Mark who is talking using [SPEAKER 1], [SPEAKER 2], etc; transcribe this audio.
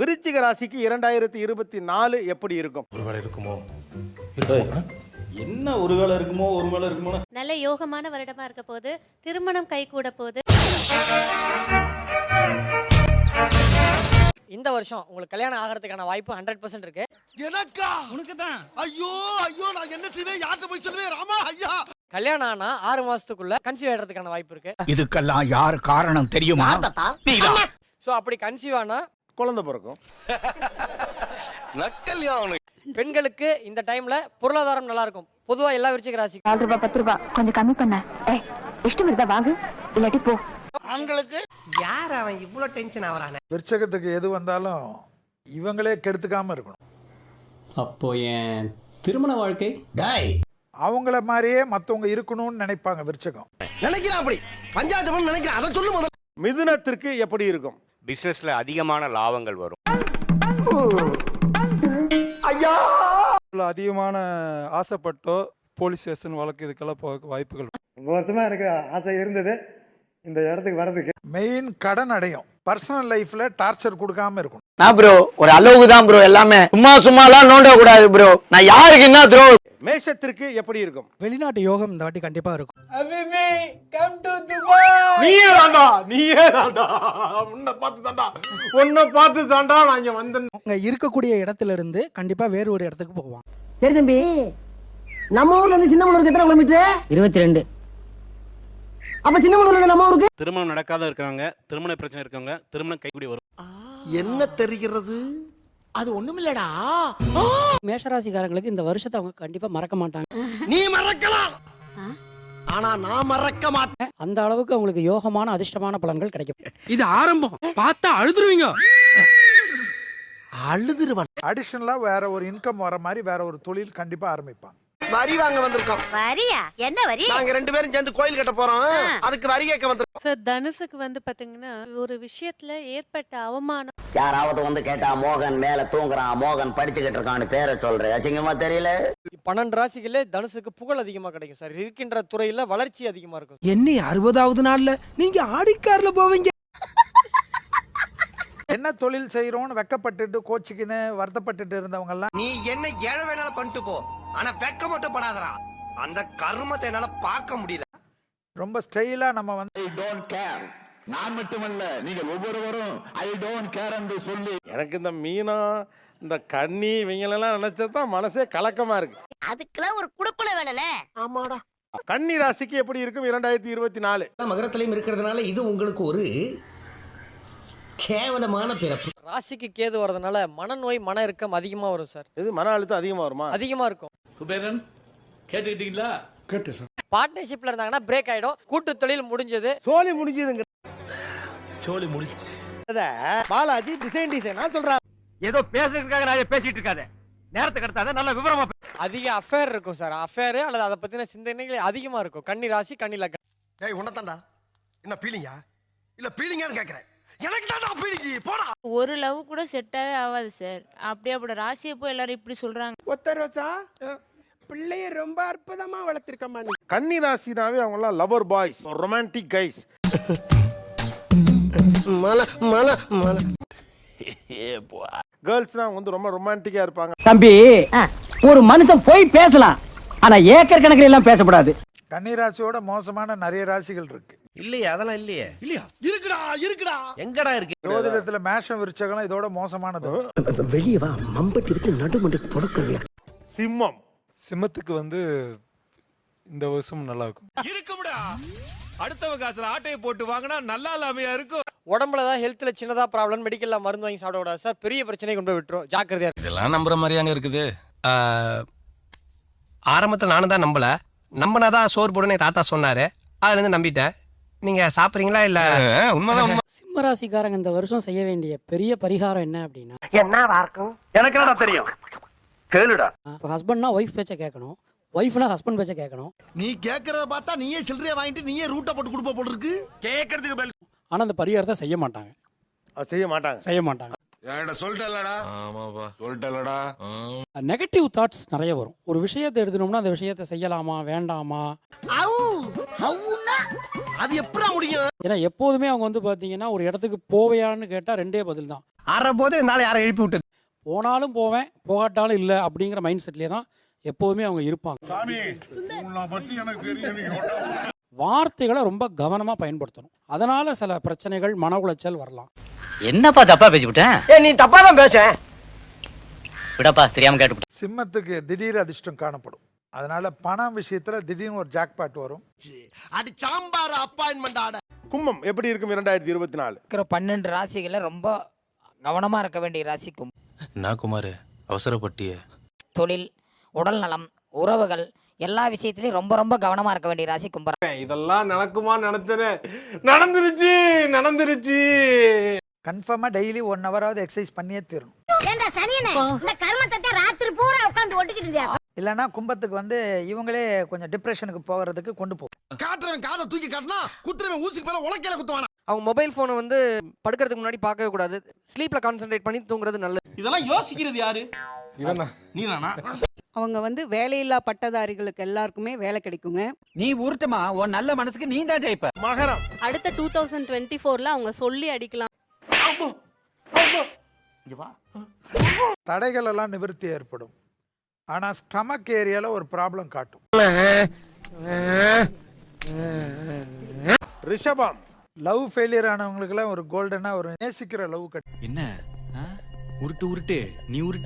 [SPEAKER 1] விருச்சிக ராசிக்கு இரண்டாயிரத்தி இருபத்தி நாலு எப்படி இருக்கும்?
[SPEAKER 2] ஒருவேளை இருக்குமோ?
[SPEAKER 3] என்ன ஒரு இருக்குமோ ஒரு வேளை இருக்குமோ
[SPEAKER 4] நல்ல யோகமான வருடமா இருக்க போது திருமணம் கைகூட போது.
[SPEAKER 5] இந்த வருஷம் உங்களுக்கு கல்யாணம் ஆகிறதுக்கான வாய்ப்பு ஹண்ட்ரட் பர்சன்ட் இருக்கு.
[SPEAKER 6] எனக்கா? உனக்கு தான் ஐயோ ஐயோ நான் என்ன செய்வேன்? யார்கிட்ட போய் சொல்லுவேன்? ராமா ஐயா.
[SPEAKER 5] கல்யாணம் ஆனா ஆறு மாசத்துக்குள்ள கன்சீவ் ஆகிறதுக்கான வாய்ப்பு இருக்கு.
[SPEAKER 7] இதுக்கெல்லாம் யார் காரணம் தெரியுமா? நீதான்
[SPEAKER 5] ஸோ அப்படி கன்சீவ் ஆனா
[SPEAKER 1] குழந்தை பிறக்கும்.
[SPEAKER 6] நக்கல்யா அவனுக்கு.
[SPEAKER 5] பெண்களுக்கு இந்த டைம்ல பொருளாதாரம் நல்லா இருக்கும். பொதுவா எல்லா விருச்சிக ராசி
[SPEAKER 8] நாலு ரூபாய் பத்து ரூபாய் கொஞ்சம் கம்மி பண்ண. ஏய் இஷ்டம் இருந்தா வாங்கு. இல்லாட்டி போ.
[SPEAKER 6] ஆண்களுக்கு
[SPEAKER 9] யார் அவன் இவ்வளவு டென்ஷன் ஆவறானே?
[SPEAKER 10] விருச்சகத்துக்கு எது வந்தாலும் இவங்களே கெடுத்துக்காம இருக்கணும்.
[SPEAKER 3] அப்போ என் திருமண வாழ்க்கை?
[SPEAKER 6] டேய்.
[SPEAKER 10] அவங்கள மாதிரியே மத்தவங்க இருக்கணும்னு நினைப்பாங்க விருச்சகம்.
[SPEAKER 6] நினைக்கிறான் அப்படி. பஞ்சாயத்து நினைக்கிறான். அதை சொல்லு முதல்ல.
[SPEAKER 1] மிதுனத்திற்கு எப்படி இருக்கும்?
[SPEAKER 2] பிசினஸ்ல அதிகமான லாபங்கள் வரும்.
[SPEAKER 11] அதிகமான ஆசைப்பட்டோ போலீஸ் ஸ்டேஷன் வழக்கு இதுக்கெல்லாம் போக வாய்ப்புகள்
[SPEAKER 9] வருஷமா எனக்கு ஆசை இருந்தது. இந்த இடத்துக்கு வர்றதுக்கு.
[SPEAKER 10] மெயின் கடன் அடையும். பர்சனல் லைஃப்ல டார்ச்சர் கொடுக்காம இருக்கணும்.
[SPEAKER 7] நான் ப்ரோ ஒரு அளவுக்கு தான் ப்ரோ எல்லாமே. சும்மா சும்மாலாம் நோண்ட கூடாது ப்ரோ நான் யாருக்கு என்ன த்ரோ
[SPEAKER 1] மேஷத்திற்கு எப்படி இருக்கும்?
[SPEAKER 9] வெளிநாட்டு யோகம் இந்த வாட்டி கண்டிப்பா இருக்கும்.
[SPEAKER 1] நீயே தாண்டா நீயே தாண்டா. உன்னை பார்த்து தாண்டா. உன்னை பார்த்து தாண்டா நான் இங்க வந்தேன்.
[SPEAKER 9] அங்க இருக்கக்கூடிய இடத்துல இருந்து கண்டிப்பா வேறு ஒரு இடத்துக்கு போவான்
[SPEAKER 8] சரி தம்பி நம்ம ஊர்ல இருந்து சின்னமனூருக்கு எத்தனை கிலோமீட்டர்? இருபத்தி ரெண்டு அப்ப சின்னமனூர்ல இருந்து நம்ம ஊருக்கு?
[SPEAKER 2] திருமணம் நடக்காத இருக்கவங்க திருமண பிரச்சனை இருக்கவங்க திருமணம் கைக்கூடி வரும்
[SPEAKER 6] என்ன தெரிகிறது? அது ஒண்ணுமில்லடா
[SPEAKER 5] மேஷராசிக்காரங்களுக்கு இந்த வருஷத்தை அவங்க கண்டிப்பா மறக்க மாட்டாங்க.
[SPEAKER 6] நீ மறக்கலாம். ஆனா நான் மறக்க மாட்டேன்.
[SPEAKER 5] அந்த அளவுக்கு அவங்களுக்கு யோகமான அதிர்ஷ்டமான பலன்கள் கிடைக்கும்.
[SPEAKER 9] இது ஆரம்பம். பார்த்தா அழுதுருவீங்க.
[SPEAKER 6] அழுதுருவன்.
[SPEAKER 10] அடிஷனலா வேற ஒரு இன்கம் வர மாதிரி வேற ஒரு தொழில் கண்டிப்பா ஆரம்பிப்பாங்க.
[SPEAKER 6] வரி வாங்க வந்திருக்கோம்.
[SPEAKER 4] வரியா? என்ன வரி?
[SPEAKER 6] நாங்க ரெண்டு பேரும் சேர்ந்து கோயில் கட்ட போறோம். அதுக்கு வரி கேட்க வந்திருக்கோம்.
[SPEAKER 4] சார் தனுசுக்கு வந்து பாத்தீங்கன்னா ஒரு விஷயத்துல ஏற்பட்ட அவமானம்.
[SPEAKER 7] யாராவது வந்து கேட்டா மோகன் மேல தூங்குறான் மோகன் படிச்சுக்கிட்டு இருக்கான்னு பேரை சொல்ற. அசிங்கமா தெரியல?
[SPEAKER 5] பன்னெண்டு ராசிகளே தனுசுக்கு புகழ் அதிகமா கிடைக்கும் சார். இருக்கின்ற துறையில வளர்ச்சி அதிகமா இருக்கும்.
[SPEAKER 9] என்ன அறுபதாவது நாள்ல நீங்க ஆடிக்கார்ல போவீங்க.
[SPEAKER 10] என்ன தொழில் செய்யறோம்னு வெக்கப்பட்டுட்டு கோச்சிக்கின்னு வருத்தப்பட்டுட்டு இருந்தவங்க எல்லாம்
[SPEAKER 6] நீ என்ன ஏழை வேணாலும் பண்ணிட்டு போ. ஆனா வெக்க மட்டும் படாதடா. அந்த கர்மத்தை என்னால பார்க்க முடியல.
[SPEAKER 10] ரொம்ப ஸ்டைலா நம்ம வந்து
[SPEAKER 7] நான் மட்டுமல்ல நீங்கள் ஒவ்வொருவரும் ஐ டோன்ட் கேர் என்று சொல்லி.
[SPEAKER 1] எனக்கு இந்த மீனா இந்த கண்ணி இவங்களெல்லாம் நினைச்சதான் மனசே கலக்கமா இருக்கு.
[SPEAKER 8] அதுக்கெல்லாம் ஒரு குடுப்பன வேணும்னே.
[SPEAKER 6] ஆமாடா.
[SPEAKER 1] கன்னி ராசிக்கு எப்படி இருக்கும் இரண்டாயிரத்தி இருபத்தி நாலு?
[SPEAKER 9] மகரத்திலையும் இருக்கிறதுனால இது உங்களுக்கு ஒரு கேவலமான பிறப்பு.
[SPEAKER 5] ராசிக்கு கேது வரதுனால மனநோய் மன இறுக்கம் அதிகமா வரும் சார்.
[SPEAKER 1] இது மன அழுத்தம் அதிகமா வருமா?
[SPEAKER 5] அதிகமா இருக்கும்.
[SPEAKER 3] குபேரன் கேட்டுக்கிட்டீங்களா?
[SPEAKER 5] பார்ட்னர்ஷிப்ல இருந்தாங்கன்னா பிரேக் ஆயிடும். கூட்டு தொழில் முடிஞ்சது.
[SPEAKER 1] சோலி முடிஞ்சதுங்க.
[SPEAKER 2] சோலி முடிச்சு
[SPEAKER 1] பாலாஜி டிசைன் டிசைனா சொல்றான்
[SPEAKER 7] ஏதோ பேசுறதுக்காக நான் பேசிட்டு இருக்காத. நேரத்தை கடத்தாத நல்ல விவரமா
[SPEAKER 5] அதிக அஃபேர் இருக்கும் சார் அஃபேர் அல்லது அதை பத்தின சிந்தனைகள் அதிகமா இருக்கும். கன்னி ராசி கன்னி லக்னம்.
[SPEAKER 6] ஏய் உன்னதாண்டா என்ன பீலிங்கா இல்ல பீலிங்கான்னு கேக்குறேன். எனக்கு தான்டா பீலிங்கி போடா.
[SPEAKER 4] ஒரு லவ் கூட செட்டாவே ஆகாது சார் அப்படியே அப்படி ராசியை போய் எல்லாரும் இப்படி சொல்றாங்க.
[SPEAKER 9] ஒத்த ரோசா பிள்ளைய ரொம்ப அற்புதமா வளர்த்திருக்கமா
[SPEAKER 1] கன்னி ராசினாவே அவங்க எல்லாம் லவர் பாய்ஸ் ரொமான்டிக் கைஸ்
[SPEAKER 6] மல மல மல
[SPEAKER 1] கேர்ள்ஸ்னா வந்து ரொம்ப ரொமான்டிக்கா இருப்பாங்க.
[SPEAKER 8] தம்பி ஒரு மனுஷன் போய் பேசலாம். ஆனா ஏக்கர் கணக்கில் எல்லாம் பேசக்கூடாது
[SPEAKER 10] கன்னிராசியோட மோசமான நிறைய ராசிகள் இருக்கு.
[SPEAKER 9] இல்லையே அதெல்லாம் இல்லையே.
[SPEAKER 6] இல்லையா? இருக்குடா இருக்குடா.
[SPEAKER 9] எங்கடா இருக்கு?
[SPEAKER 10] ஜோதிடத்துல மேஷம் விருச்சகம் இதோட மோசமானது.
[SPEAKER 9] வெளியே வா மம்பட்டி எடுத்து நடுமண்டு பொடுக்கிறீங்க.
[SPEAKER 1] சிம்மம்.
[SPEAKER 11] சிம்மத்துக்கு வந்து இந்த வருஷம் நல்லா இருக்கும்.
[SPEAKER 2] இருக்கும்டா. அடுத்தவ காசுல ஆட்டையை போட்டு வாங்கினா நல்லா இல்லாமையா இருக்கும்.
[SPEAKER 5] உடம்புல தான் ஹெல்த்ல சின்னதா ப்ராப்ளம் மெடிக்கல்ல மருந்து வாங்கி சாப்பிட கூடாது. சார் பெரிய பிரச்சனை கொண்டு போய் விட்டுரும். ஜாக்கிரதையா
[SPEAKER 2] இதெல்லாம் நம்புற மாதிரியாங்க இருக்குது.
[SPEAKER 9] ஆரம்பத்தில் நானும் தான் நம்பல. நம்பினாதான் சோறு போடுன்னு தாத்தா சொன்னாரு. அதுல இருந்து நம்பிட்டேன். நீங்க சாப்பிடுறீங்களா இல்ல?
[SPEAKER 2] உண்மைதான்
[SPEAKER 5] சிம்ம ராசிக்காரங்க இந்த வருஷம் செய்ய வேண்டிய பெரிய பரிகாரம் என்ன அப்படின்னா
[SPEAKER 8] என்ன இருக்கும்
[SPEAKER 7] எனக்கு என்ன தெரியும்? கேளுடா.
[SPEAKER 5] இப்போ ஹஸ்பண்ட்னா ஒய்ஃப் பேச்ச கேட்கணும். ஒய்ஃப்னா ஹஸ்பண்ட் பேச்ச கேட்கணும்.
[SPEAKER 6] நீ கேக்குறத பார்த்தா நீயே சில்லறைய வாங்கிட்டு நீயே ரூட்டை போட்டு கொடுப்ப போல இருக்கு.
[SPEAKER 2] கேட்கறதுக்கு பதில்
[SPEAKER 11] ஆனா அந்த பரிகாரத்தை செய்ய மாட்டாங்க.
[SPEAKER 1] அது செய்ய மாட்டாங்க.
[SPEAKER 11] செய்ய மாட்டாங்க.
[SPEAKER 2] சொல்லிட்டலடா ஆமாப்பா. சொல்லிட்டலடா
[SPEAKER 11] நெகட்டிவ் தாட்ஸ் நிறைய வரும். ஒரு விஷயத்தை எடுத்துனோம்னா அந்த விஷயத்தை செய்யலாமா வேண்டாமா?
[SPEAKER 6] அது எப்படா முடியும்?
[SPEAKER 10] ஏன்னா எப்போதுமே அவங்க வந்து பாத்தீங்கன்னா ஒரு இடத்துக்கு போவையான்னு கேட்டா ரெண்டே பதில் தான்.
[SPEAKER 11] ஆற போது என்னால யாரை எழுப்பி விட்டது.
[SPEAKER 10] போனாலும் போவேன் போகாட்டாலும் இல்லை அப்படிங்கிற மைண்ட் செட்லேயே தான் எப்போதுமே அவங்க இருப்பாங்க. வார்த்தைகளை ரொம்ப கவனமா பயன்படுத்தணும். அதனால சில பிரச்சனைகள் மன உளைச்சல் வரலாம்.
[SPEAKER 12] என்னப்பா தப்பா பேசிவிட்டேன்?
[SPEAKER 13] ஏ நீ தப்பா தான் பேச.
[SPEAKER 12] விடப்பா தெரியாம கேட்டு
[SPEAKER 10] சிம்மத்துக்கு திடீர் அதிர்ஷ்டம் காணப்படும். அதனால பணம் விஷயத்துல திடீர்னு ஒரு ஜாக்பாட் வரும்.
[SPEAKER 6] அடி சாம்பார் அப்பாயின்மெண்ட் ஆட.
[SPEAKER 14] கும்பம் எப்படி இருக்கும் இரண்டாயிரத்தி இருபத்தி நாலு?
[SPEAKER 8] இருக்கிற பன்னெண்டு ராசிகளை ரொம்ப கவனமா இருக்க வேண்டிய ராசிக்கும்
[SPEAKER 2] நான் குமார்? அவசரப்பட்டிய.
[SPEAKER 8] தொழில் உடல் நலம் உறவுகள் எல்லா விஷயத்திலயும் ரொம்ப ரொம்ப கவனமா இருக்க வேண்டிய ராசி கும்பராசி
[SPEAKER 14] இதெல்லாம் நடக்குமா நினைச்சனே. நடந்துருச்சு நடந்துருச்சு.
[SPEAKER 10] கன்ஃபார்மா டெய்லி ஒன் ஹவராவது எக்ஸசைஸ் பண்ணியே தீரணும்.
[SPEAKER 8] ஏண்டா சனியனே இந்த கர்மத்தை ராத்திரி பூரா உட்கார்ந்து ஒட்டிக்கிட்டு
[SPEAKER 10] இல்லைன்னா கும்பத்துக்கு வந்து இவங்களே கொஞ்சம் டிப்ரெஷனுக்கு போகிறதுக்கு கொண்டு போகும்
[SPEAKER 6] காட்டுறவன் காதை தூக்கி காட்டினா குத்துறவன் ஊசிக்கு மேல உலக்கையில குத்துவானா?
[SPEAKER 13] அவங்க மொபைல் போனை வந்து படுக்கிறதுக்கு முன்னாடி பார்க்கவே கூடாது. ஸ்லீப்ல கான்சென்ட்ரேட் பண்ணி தூங்குறது நல்லது.
[SPEAKER 15] இதெல்லாம் யோசிக்கிறது யாரு? நீதானா?
[SPEAKER 3] அவங்க வந்து வேலையில்லா பட்டதாரிகளுக்கு எல்லாருக்குமே வேலை கிடைக்குங்க.
[SPEAKER 8] நீ உருட்டுமா உன் நல்ல மனசுக்கு நீ தான் ஜெயிப்ப.
[SPEAKER 14] மகரம்.
[SPEAKER 3] அடுத்த டூ தௌசண்ட் டுவெண்ட்டி ஃபோர்ல அவங்க சொல்லி அடிக்கலாம்.
[SPEAKER 10] தடைகள் எல்லாம் நிவர்த்தி ஏற்படும். ஆனா ஸ்டமக் ஏரியால ஒரு ப்ராப்ளம் காட்டும்.
[SPEAKER 14] ரிஷபம்.
[SPEAKER 10] லவ் ஃபெயிலியர் ஆனவங்களுக்குலாம் ஒரு கோல்டனா ஒரு நேசிக்கிற லவ் கட்
[SPEAKER 2] என்ன? உருட்டு உருட்டு. நீ உருட்டு.